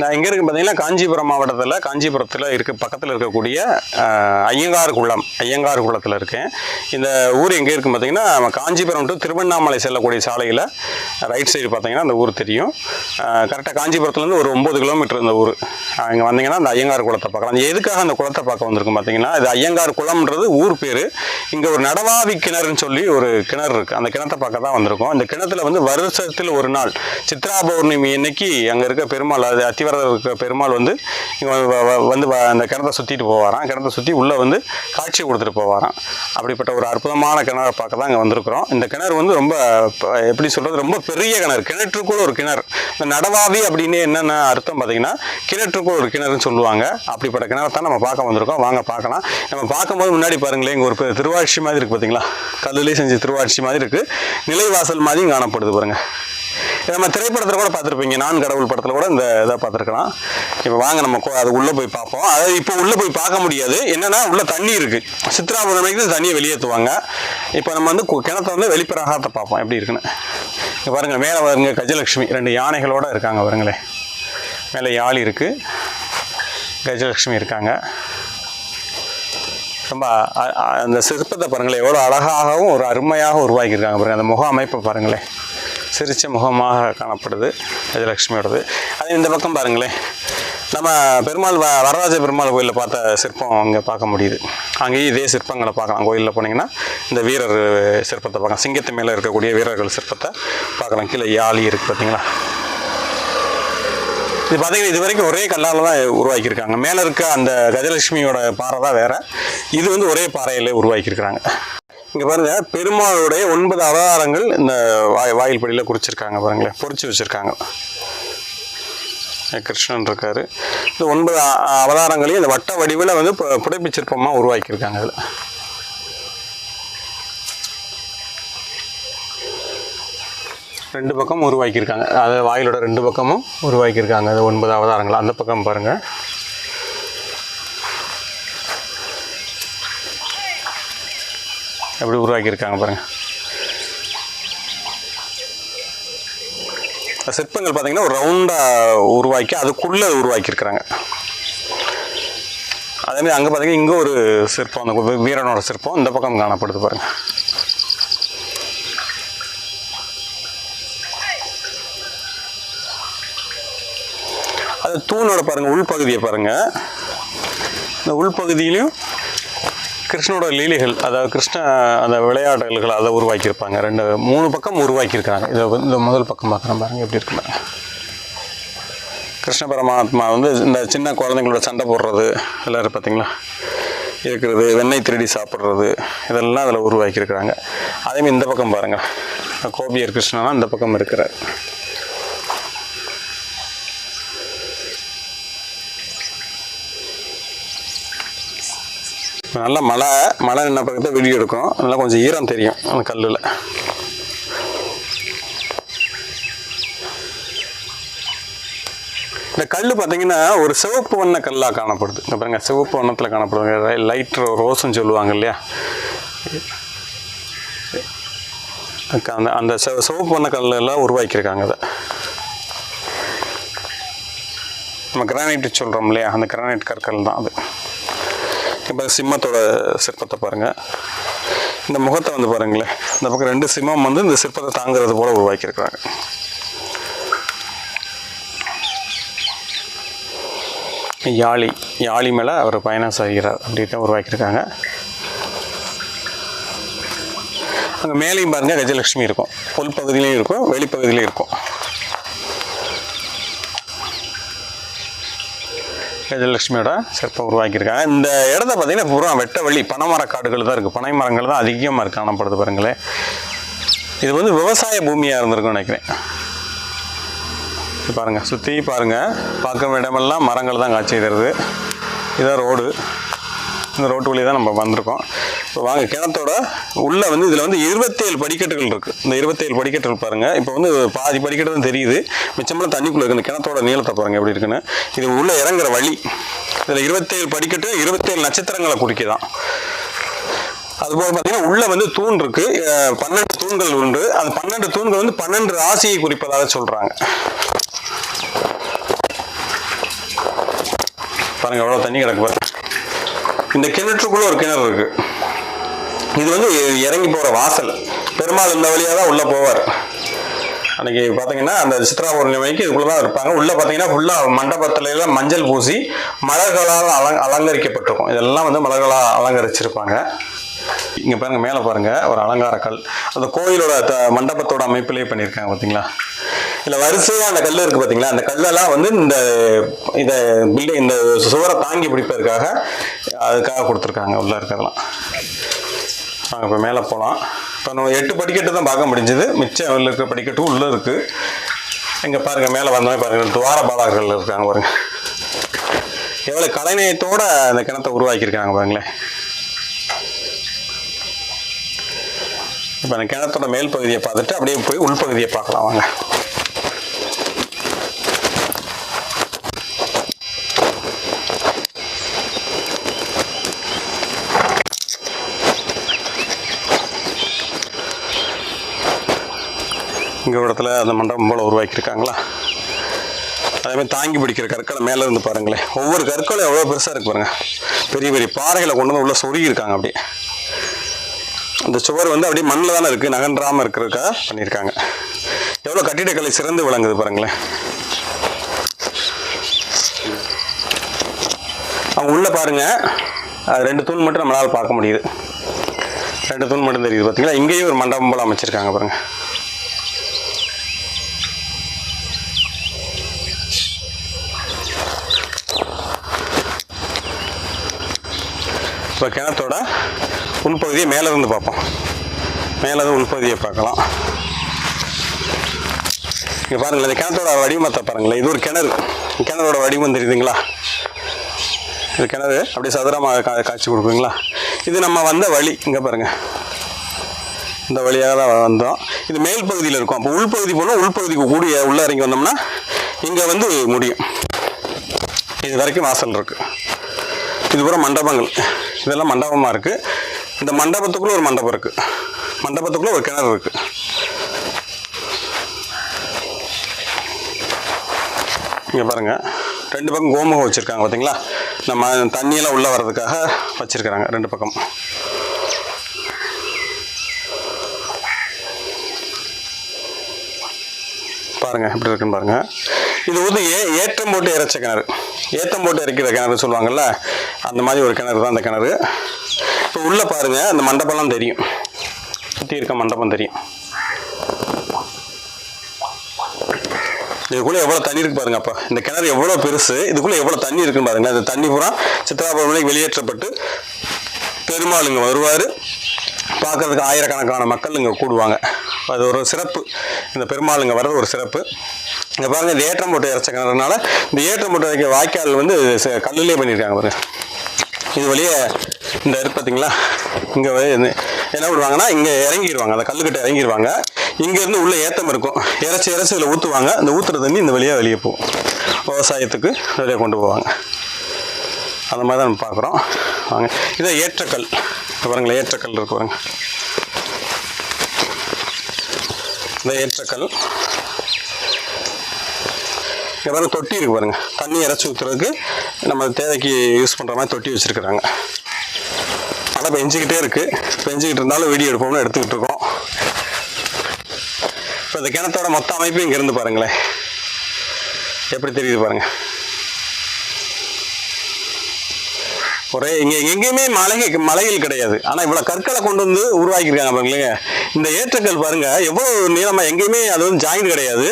நான் எங்கே இருக்கு பார்த்தீங்கன்னா காஞ்சிபுரம் மாவட்டத்தில் காஞ்சிபுரத்தில் இருக்க பக்கத்தில் இருக்கக்கூடிய ஐயங்கார் குளம் ஐயங்கார் குளத்தில் இருக்கேன். இந்த ஊர் எங்கே இருக்குன்னு பார்த்தீங்கன்னா காஞ்சிபுரம் டு திருவண்ணாமலை செல்லக்கூடிய சாலையில் ரைட் சைடு பார்த்தீங்கன்னா அந்த ஊர் தெரியும். கரெக்டாக காஞ்சிபுரத்துலேருந்து ஒரு ஒம்பது கிலோமீட்டர் இந்த ஊர். இங்கே வந்தீங்கன்னா அந்த ஐயங்கார் குளத்தை பார்க்கலாம். எதுக்காக அந்த குளத்தை பார்க்க வந்திருக்கும் பார்த்தீங்கன்னா இது ஐயங்கார் குளம்ன்றது ஊர் பேர். இங்கே ஒரு நடவாவி கிணறுன்னு சொல்லி ஒரு கிணறு இருக்குது அந்த கிணத்தை பார்க்க தான் வந்திருக்கோம். அந்த கிணத்துல வந்து வருஷத்தில் ஒரு நாள் சித்ரா பௌர்ணமி இன்னைக்கு அங்கே இருக்க பெருமாள் அது அத்தி அத்திவரதர் இருக்கிற பெருமாள் வந்து வந்து வ- அந்த கிணத்தை சுற்றிட்டு போவாராம். கிணத்தை சுற்றி உள்ளே வந்து காட்சி கொடுத்துட்டு போவாராம். அப்படிப்பட்ட ஒரு அற்புதமான கிணறு பார்க்க தான் இங்கே வந்திருக்கிறோம். இந்த கிணறு வந்து ரொம்ப எப்படி சொல்கிறது ரொம்ப பெரிய கிணறு. கிணற்றுக்குள்ள ஒரு கிணறு. இந்த நடவாவி அப்படின்னு என்னென்ன அர்த்தம் பார்த்தீங்கன்னா கிணற்றுக்குள்ள ஒரு கிணறுன்னு சொல்லுவாங்க. அப்படிப்பட்ட கிணறு தான் நம்ம பார்க்க வந்திருக்கோம். வாங்க பார்க்கலாம். நம்ம பார்க்கும்போது முன்னாடி பாருங்களேன் இங்கே ஒரு திருவாட்சி மாதிரி இருக்குது பார்த்தீங்களா? கல்லுலேயே செஞ்ச திருவாட்சி மாதிரி இருக்குது நிலைவாசல் மாதிரியும் காணப்படுது பாருங்கள் நம்ம திரைப்படத்தில் கூட பார்த்துருப்பீங்க. நான் கடவுள் படத்தில் கூட இந்த இதை பார்த்துருக்கலாம். இப்போ வாங்க நம்ம கோ- அது உள்ளே போய் பார்ப்போம். அதாவது இப்போ உள்ளே போய் பார்க்க முடியாது. என்னன்னா உள்ளே தண்ணி இருக்குது சித்ரா பௌர்ணமிக்கு தண்ணியை வெளியேற்றுவாங்க இப்போ நம்ம வந்து கு- கிணத்த வந்து வெளிப்பிரகாரத்தை பார்ப்போம். எப்படி இருக்குன்னு. இப்போ பாருங்கள் மேலே பாருங்க கஜலட்சுமி. ரெண்டு யானைகளோட இருக்காங்க பாருங்களேன் மேலே யாழி இருக்குது கஜலட்சுமி இருக்காங்க. ரொம்ப அந்த சிற்பத்தை பாருங்களேன் எவ்வளோ அழகாகவும் ஒரு அருமையாக உருவாக்கியிருக்காங்க பாருங்கள் அந்த முக அமைப்பை பாருங்களேன் சிரிச்ச முகமாக காணப்படுது கஜலட்சுமியோடது. அதே இந்த பக்கம் பாருங்களேன். நம்ம பெருமாள் வ வரராஜ பெருமாள் கோயிலில் பார்த்த சிற்பம் அங்கே பார்க்க முடியுது. அங்கேயும் இதே சிற்பங்களை பார்க்கலாம். கோயிலில் போனீங்கன்னா இந்த வீரர் சிற்பத்தை பார்க்கலாம். சிங்கத்து மேலே இருக்கக்கூடிய வீரர்கள் சிற்பத்தை பார்க்கலாம். கீழே யாழி இருக்குது பார்த்தீங்களா இது பார்த்தீங்கன்னா இது வரைக்கும் ஒரே கல்லால் தான் உருவாக்கியிருக்காங்க. மேலே இருக்க அந்த கஜலட்சுமியோட பாறை தான் வேறு. இது வந்து ஒரே பாறையில் உருவாக்கியிருக்கிறாங்க. இங்கே பாருங்க பெருமாளுடைய ஒன்பது அவதாரங்கள் இந்த வாய் வாயில் படியில் குறிச்சிருக்காங்க பாருங்களேன். பொறிச்சு வச்சுருக்காங்க. கிருஷ்ணன் இருக்காரு. இந்த ஒன்பது அவதாரங்களையும் இந்த வட்ட வடிவில் வந்து பு- சிற்பமாக உருவாக்கியிருக்காங்க அதில். ரெண்டு பக்கம் உருவாக்கியிருக்காங்க. அது வாயிலோட ரெண்டு பக்கமும் உருவாக்கியிருக்காங்க அது ஒன்பது அவதாரங்கள். அந்த பக்கம் பாருங்கள் எப்படி உருவாக்கியிருக்காங்க பாருங்கள் சிற்பங்கள் பார்த்திங்கன்னா ஒரு ரவுண்டாக உருவாக்கி அதுக்குள்ளே உருவாக்கியிருக்கிறாங்க. அதேமாதிரி அங்கே பார்த்தீங்கன்னா இங்கே ஒரு சிற்பம் அந்த வீரனோட சிற்பம் இந்த பக்கம் காணப்படுது பாருங்க. அது தூணோட பாருங்கள் உள்பகுதியை பாருங்கள் இந்த உள்பகுதியிலையும் கிருஷ்ணனோட லீலைகள் அதாவது கிருஷ்ண அந்த விளையாடல்கள் அதை உருவாக்கியிருப்பாங்க. ரெண்டு மூணு பக்கம் உருவாக்கியிருக்காங்க இதை இந்த முதல் பக்கம் பார்க்குறேன் பாருங்க எப்படி இருக்கு பாருங்க. கிருஷ்ண பரமாத்மா வந்து இந்த சின்ன குழந்தைங்களோட சண்டை போடுறது எல்லோரும் பார்த்தீங்களா? இருக்கிறது வெண்ணெய் திருடி சாப்பிட்றது இதெல்லாம் அதில் உருவாக்கியிருக்கிறாங்க. அதேமாதிரி இந்த பக்கம் பாருங்கள் கோபியர் கிருஷ்ணனா இந்த பக்கம் இருக்கிறார். நல்லா மழை மழை நின்ன பக்கத்தில் வீடியோ எடுக்கும். நல்லா கொஞ்சம் ஈரம் தெரியும் அந்த கல்லில். இந்த கல் பார்த்தீங்கன்னா ஒரு சிவப்பு வண்ண கல்லாக காணப்படுது. இந்த பாருங்கள் சிவப்பு வண்ணத்தில் காணப்படுது. லைட் ரோஸ்ன்னு சொல்லுவாங்க இல்லையா? அந்த அந்த சிவப்பு வண்ண கல்லெல்லாம் உருவாக்கியிருக்காங்க அதை. நம்ம கிரானைட் சொல்கிறோம் இல்லையா? அந்த கிரானைட் கற்கள் தான் அது. இப்போ சிம்மத்தோட சிற்பத்தை பாருங்கள் இந்த முகத்தை வந்து பாருங்களேன். இந்த பக்கம் ரெண்டு சிம்மம் வந்து இந்த சிற்பத்தை தாங்குறது போல் உருவாக்கியிருக்கிறாங்க. யாழி யாழி மேலே அவர் பயணம் செய்கிறார் அப்படின்ட்டு உருவாக்கியிருக்காங்க. அங்கே மேலேயும் பாருங்கள் கஜலட்சுமி இருக்கும். உள்பகுதியிலையும் இருக்கும் வெளிப்பகுதியிலையும் இருக்கும். கஜலட்சுமியோட சிற்பம் உருவாக்கியிருக்காங்க. இந்த இடத்த பார்த்தீங்கன்னா பூரா வெட்ட வழி பனைமர காடுகள் தான் இருக்குது பனை மரங்கள் தான் அதிகமாக இருக்குது காணப்படுது பாருங்களேன் இது வந்து விவசாய பூமியாக இருந்திருக்கும்னு நினைக்கிறேன். பாருங்கள் சுற்றி பாருங்கள் பார்க்க இடமெல்லாம் மரங்கள் தான் காட்சி தருது. இதான் ரோடு. இந்த ரோட்டு வழி தான் நம்ம வந்திருக்கோம். வாங்க கிணத்தோட உள்ளே வந்து இதில் வந்து இருபத்தேழு படிக்கட்டுகள் இருக்குது இந்த இருபத்தேழு படிக்கட்டுகள் பாருங்கள் இப்போ வந்து பாதி படிக்கட்டு தான் தெரியுது. மிச்சமெல்லாம் தண்ணிக்குள்ளே இருக்குது இந்த கிணத்தோட நீளத்தை பாருங்கள் எப்படி இருக்குன்னு. இது உள்ளே இறங்குற வழி. இதில் இருபத்தேழு படிக்கட்டு இருபத்தேழு நட்சத்திரங்களை குறிக்குதான். அதுபோல் பார்த்தீங்கன்னா உள்ளே வந்து தூண் இருக்கு. பன்னெண்டு தூண்கள் உண்டு. அந்த பன்னெண்டு தூண்கள் வந்து பன்னெண்டு ராசியை குறிப்பதாக சொல்கிறாங்க பாருங்க எவ்வளோ தண்ணி கிடக்கு இந்த கிணற்றுக்குள்ளே ஒரு கிணறு இருக்குது இது வந்து இறங்கி போகிற வாசல். பெருமாள் இந்த வழியாக தான் உள்ளே போவார். அன்னைக்கு பார்த்தீங்கன்னா அந்த சித்ரா பௌர்ணமிக்கு இதுக்குள்ள தான் இருப்பாங்க. உள்ளே பார்த்தீங்கன்னா ஃபுல்லாக மண்டபத்துலலாம் மஞ்சள் பூசி மலர்களால் அலங் அலங்கரிக்கப்பட்டிருக்கும். இதெல்லாம் வந்து மலர்களால் அலங்கரிச்சிருப்பாங்க. இங்கே பாருங்கள் மேலே பாருங்கள் ஒரு அலங்காரக்கல். அந்த கோயிலோட த மண்டபத்தோட அமைப்பிலே பண்ணியிருக்காங்க பார்த்தீங்களா இதில் வரிசையாக அந்த கல் இருக்குது பார்த்தீங்களா அந்த கல்லெல்லாம் வந்து இந்த இதை பில்டிங் இந்த சுவரை தாங்கி பிடிப்பதற்காக அதுக்காக கொடுத்துருக்காங்க உள்ளே இருக்கிறதெல்லாம். நாங்கள் இப்போ மேலே போகலாம் இப்போ நம்ம எட்டு படிக்கட்டு தான் பார்க்க முடிஞ்சது. மிச்சம் உள்ள இருக்க படிக்கட்டும் உள்ளே இருக்குது இங்கே பாருங்கள் மேலே வந்தோடனே பாருங்கள் துவார பாலகர்கள் இருக்காங்க பாருங்கள் எவ்வளோ கலைநயத்தோடு அந்த கிணத்தை உருவாக்கியிருக்காங்க பாருங்களேன். இப்போ அந்த கிணத்தோட மேல் பகுதியை பார்த்துட்டு அப்படியே போய் உள்பகுதியை பார்க்கலாம் வாங்க. இங்கே ஒரு இடத்துல அந்த மண்டபம் போல் உருவாக்கியிருக்காங்களா? அதே மாதிரி தாங்கி பிடிக்கிற கற்களை மேலே இருந்து பாருங்களேன். ஒவ்வொரு கற்களும் எவ்வளோ பெருசாக இருக்கு பாருங்கள் பெரிய பெரிய பாறைகளை கொண்டு வந்து உள்ளே சொருகியிருக்காங்க அப்படியே. அந்த சுவர் வந்து அப்படியே மண்ணில் தானே இருக்குது நகன்றாமல் இருக்கிறதுக்காக பண்ணியிருக்காங்க. எவ்வளோ கட்டிடக்கலை சிறந்து விளங்குது பாருங்களேன். அவங்க உள்ளே பாருங்க. அது ரெண்டு தூண் மட்டும் நம்மளால் பார்க்க முடியுது. ரெண்டு தூண் மட்டும் தெரியுது பார்த்தீங்களா இங்கேயும் ஒரு மண்டபம் போல் அமைச்சிருக்காங்க பாருங்கள் இப்போ கிணத்தோட உள்பகுதியை மேலே இருந்து பார்ப்போம். மேலேருந்து உள்பகுதியை பார்க்கலாம். இங்கே பாருங்களேன் இந்த கிணத்தோட வடிவமத்தை பாருங்களேன். இது ஒரு கிணறு. கிணறோட வடிவம் தெரியுதுங்களா? இது கிணறு. அப்படியே சதுரமாக கா காய்ச்சி கொடுக்குங்களா இது நம்ம வந்த வழி. இங்கே பாருங்கள் இந்த வழியாக தான் வந்தோம். இது மேல் பகுதியில் இருக்கும். அப்போ உள்பகுதி போனால் உள்பகுதிக்கு கூடிய உள்ளே இறங்கி வந்தோம்னா இங்கே வந்து முடியும். இது வரைக்கும் வாசல் இருக்குது இது பூரா மண்டபங்கள். இதெல்லாம் மண்டபமாக இருக்குது இந்த மண்டபத்துக்குள்ளே ஒரு மண்டபம் இருக்குது மண்டபத்துக்குள்ளே ஒரு கிணறு இருக்குது இங்கே பாருங்கள் ரெண்டு பக்கம் கோமுகம் வச்சுருக்காங்க பார்த்தீங்களா நம்ம தண்ணியெல்லாம் உள்ளே வர்றதுக்காக வச்சுருக்கிறாங்க ரெண்டு பக்கம். பாருங்கள் எப்படி இருக்குன்னு பாருங்கள் இது வந்து ஏ ஏற்றம் போட்டு இறைச்ச கிணறு. ஏற்றம் போட்டு இறைக்கிற கிணறு சொல்லுவாங்கள்ல அந்த மாதிரி ஒரு கிணறு தான் அந்த கிணறு. இப்போ உள்ளே பாருங்கள் அந்த மண்டபம்லாம் தெரியும். சுற்றி இருக்க மண்டபம் தெரியும். இதுக்குள்ளே எவ்வளோ தண்ணி இருக்கு பாருங்க அப்போ. இந்த கிணறு எவ்வளோ பெருசு இதுக்குள்ளே எவ்வளோ தண்ணி இருக்குன்னு பாருங்க. இந்த தண்ணி பூரா சித்ராபுரம் வெளியேற்றப்பட்டு பெருமாள் இங்கே வருவார். பார்க்கறதுக்கு ஆயிரக்கணக்கான மக்கள் இங்கே கூடுவாங்க. அது ஒரு சிறப்பு. இந்த பெருமாள் இங்கே வர்றது ஒரு சிறப்பு. இங்கே பாருங்கள் இந்த ஏற்றம் போட்டு இறச்சக்கிறதுனால இந்த ஏற்றம் போட்டு வைக்க வாய்க்கால் வந்து ச- கல்லுலேயே பண்ணியிருக்காங்க பாருங்க. இது வழியே இந்த இருக்கு பார்த்தீங்களா இங்கே என்ன விடுவாங்கன்னா இங்கே இறங்கிடுவாங்க அந்த கல்லுக்கிட்ட இறங்கிடுவாங்க இங்கேருந்து உள்ளே ஏத்தம் இருக்கும். இறச்சி இறச்சி இதில் ஊற்றுவாங்க அந்த ஊற்றுற தண்ணி இந்த வழியாக வெளியே போகும். விவசாயத்துக்கு வெளியே கொண்டு போவாங்க. அந்த மாதிரி தான் நம்ம பார்க்குறோம். வாங்க. இதை ஏற்றக்கல். பாருங்களேன் ஏற்றக்கல் இருக்கு பாருங்கள் இந்த ஏற்றக்கல் இங்கே தொட்டி இருக்கு பாருங்கள் தண்ணி இறச்சி ஊற்றுறதுக்கு நம்ம தேவைக்கு யூஸ் பண்ணுற மாதிரி தொட்டி வச்சுருக்குறாங்க. மழை பெஞ்சிக்கிட்டே இருக்குது பெஞ்சிக்கிட்டு இருந்தாலும் வீடியோ எடுப்போம்னு எடுத்துக்கிட்டு இருக்கோம். இப்போ இந்த கிணத்தோட மொத்த அமைப்பு இங்கேருந்து பாருங்களேன். எப்படி தெரியுது பாருங்கள் ஒரே இங்கே எங்கேயுமே மலை மலைகள் கிடையாது. ஆனால் இவ்வளோ கற்களை கொண்டு வந்து உருவாக்கியிருக்காங்க பாருங்களேங்க இந்த ஏற்றக்கல் பாருங்கள் எவ்வளோ நீளமாக எங்கேயுமே அது வந்து ஜாயின் கிடையாது.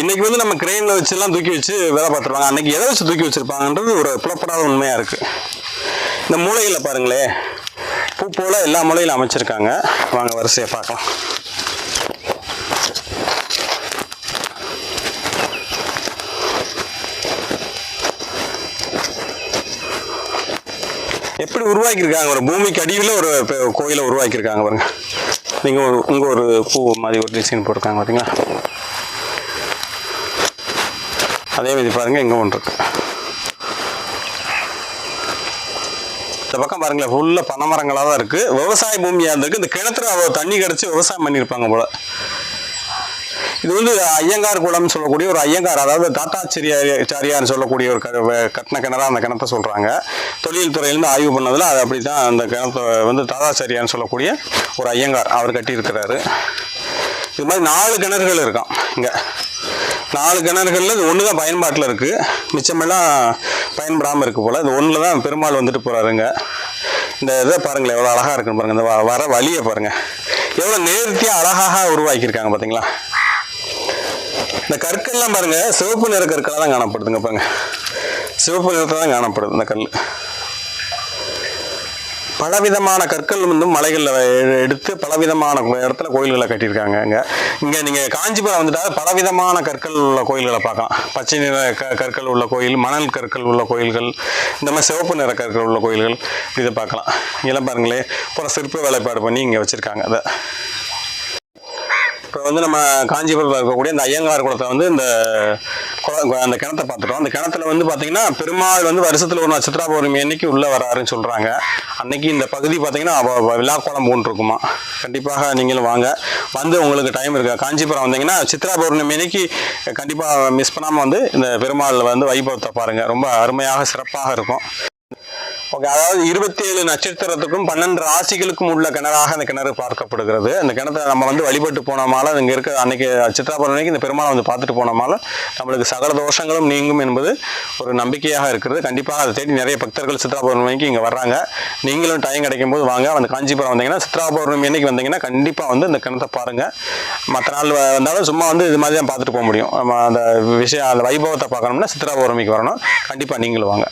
இன்றைக்கி வந்து நம்ம கிரெயினில் வச்சுலாம் தூக்கி வச்சு வேலை பார்த்துருவாங்க. அன்றைக்கி எதை வச்சு தூக்கி வச்சிருப்பாங்கன்றது ஒரு புலப்படாத உண்மையாக இருக்குது இந்த மூளையில் பாருங்களேன் பூ போல் எல்லா மூலையிலும் அமைச்சிருக்காங்க. வாங்க வரிசையை பார்க்கலாம். மாதிரி உருவாக்கியிருக்காங்க ஒரு பூமிக்கு அடியில் ஒரு கோயிலை உருவாக்கியிருக்காங்க பாருங்க. நீங்கள் ஒரு இங்கே ஒரு பூ மாதிரி ஒரு டிசைன் போட்டிருக்காங்க பார்த்தீங்களா அதே மாதிரி பாருங்க இங்கே ஒன்று இருக்கு. இந்த பக்கம் பாருங்களேன் ஃபுல்லாக பனை மரங்களாக தான் இருக்குது விவசாய பூமியாக இருந்திருக்கு. இந்த கிணத்துல தண்ணி கிடச்சி விவசாயம் பண்ணியிருப்பாங்க போல. இது வந்து ஐயங்கார் குளம்னு சொல்லக்கூடிய ஒரு ஐயங்கார் அதாவது தாத்தாச்சிரியாச்சாரியார்னு சொல்லக்கூடிய ஒரு க- வ- கட்டின கிணறா அந்த கிணத்தை சொல்கிறாங்க தொழில் துறையிலேருந்து ஆய்வு பண்ணதில் அது அப்படி தான் அந்த கிணத்தை வந்து தாத்தாச்சாரியார்னு சொல்லக்கூடிய ஒரு ஐயங்கார் அவர் கட்டியிருக்கிறாரு. இது மாதிரி நாலு கிணறுகள் இருக்கான் இங்கே. நாலு கிணறுகளில் இது ஒன்று தான் பயன்பாட்டில் இருக்குது மிச்சமெல்லாம் பயன்படாமல் இருக்குது போல். இது ஒன்றில் தான் பெருமாள் வந்துட்டு போகிறாருங்க இந்த இதை பாருங்களேன் எவ்வளோ அழகாக இருக்குன்னு பாருங்கள் இந்த வ- வர வழியை பாருங்கள் எவ்வளோ நேர்த்தியாக அழகாக உருவாக்கியிருக்காங்க பார்த்தீங்களா இந்த கற்கள்லாம் பாருங்க சிவப்பு நிற கற்களாக தான் காணப்படுதுங்க பாருங்க. சிவப்பு நிறத்தில் தான் காணப்படுது இந்த கல். பலவிதமான கற்கள் வந்து மலைகளில் எடுத்து பலவிதமான இடத்துல கோயில்களை கட்டியிருக்காங்க இங்கே இங்கே நீங்கள் காஞ்சிபுரம் வந்துட்டால் பலவிதமான கற்கள் உள்ள கோயில்களை பார்க்கலாம். பச்சை நிற க கற்கள் உள்ள கோயில் மணல் கற்கள் உள்ள கோயில்கள் இந்த மாதிரி சிவப்பு நிற கற்கள் உள்ள கோயில்கள் இதை பார்க்கலாம். இங்கெல்லாம் பாருங்களேன் அப்புறம் சிற்ப வேலைப்பாடு பண்ணி இங்கே வச்சுருக்காங்க அதை. இப்போ வந்து நம்ம காஞ்சிபுரத்தில் இருக்கக்கூடிய இந்த ஐயங்கார் குளத்தை வந்து இந்த அந்த கிணத்தை பார்த்துட்டோம். அந்த கிணத்துல வந்து பார்த்தீங்கன்னா பெருமாள் வந்து வருஷத்தில் ஒரு நட்சத்திரா பௌர்ணமி அன்னைக்கு உள்ளே வராருன்னு சொல்கிறாங்க அன்னைக்கு இந்த பகுதி பார்த்தீங்கன்னா விழா கோலம் போன்று இருக்குமா கண்டிப்பாக நீங்களும் வாங்க. வந்து உங்களுக்கு டைம் இருக்கா. காஞ்சிபுரம் வந்தீங்கன்னா சித்ரா பௌர்ணமி அன்னைக்கு கண்டிப்பாக மிஸ் பண்ணாமல் வந்து இந்த பெருமாள் வந்து வைபவத்தை பாருங்கள் ரொம்ப அருமையாக சிறப்பாக இருக்கும். ஓகே அதாவது இருபத்தி ஏழு நட்சத்திரத்துக்கும் பன்னெண்டு ராசிகளுக்கும் உள்ள கிணறாக அந்த கிணறு பார்க்கப்படுகிறது. அந்த கிணத்தை நம்ம வந்து வழிபட்டு போனோமால இங்கே இருக்க அன்னைக்கு சித்ரா பௌர்ணமிக்கு இந்த பெருமாளை வந்து பார்த்துட்டு போனோமால நம்மளுக்கு சகல தோஷங்களும் நீங்கும் என்பது ஒரு நம்பிக்கையாக இருக்கிறது. கண்டிப்பாக அதை தேடி நிறைய பக்தர்கள் சித்ரா பௌர்ணமிக்கு இங்கே வர்றாங்க. நீங்களும் டைம் கிடைக்கும் போது வாங்க. வந்து காஞ்சிபுரம் வந்தீங்கன்னா சித்ரா பௌர்ணமி அன்னைக்கு வந்தீங்கன்னா கண்டிப்பாக வந்து இந்த கிணத்தை பாருங்கள் மற்ற நாள் வ- வந்தாலும் சும்மா வந்து இது மாதிரி தான் பார்த்துட்டு போக முடியும். நம்ம அந்த விஷயம் அந்த வைபவத்தை பார்க்கணும்னா சித்ரா பௌர்ணமிக்கு வரணும். கண்டிப்பாக நீங்களும் வாங்க.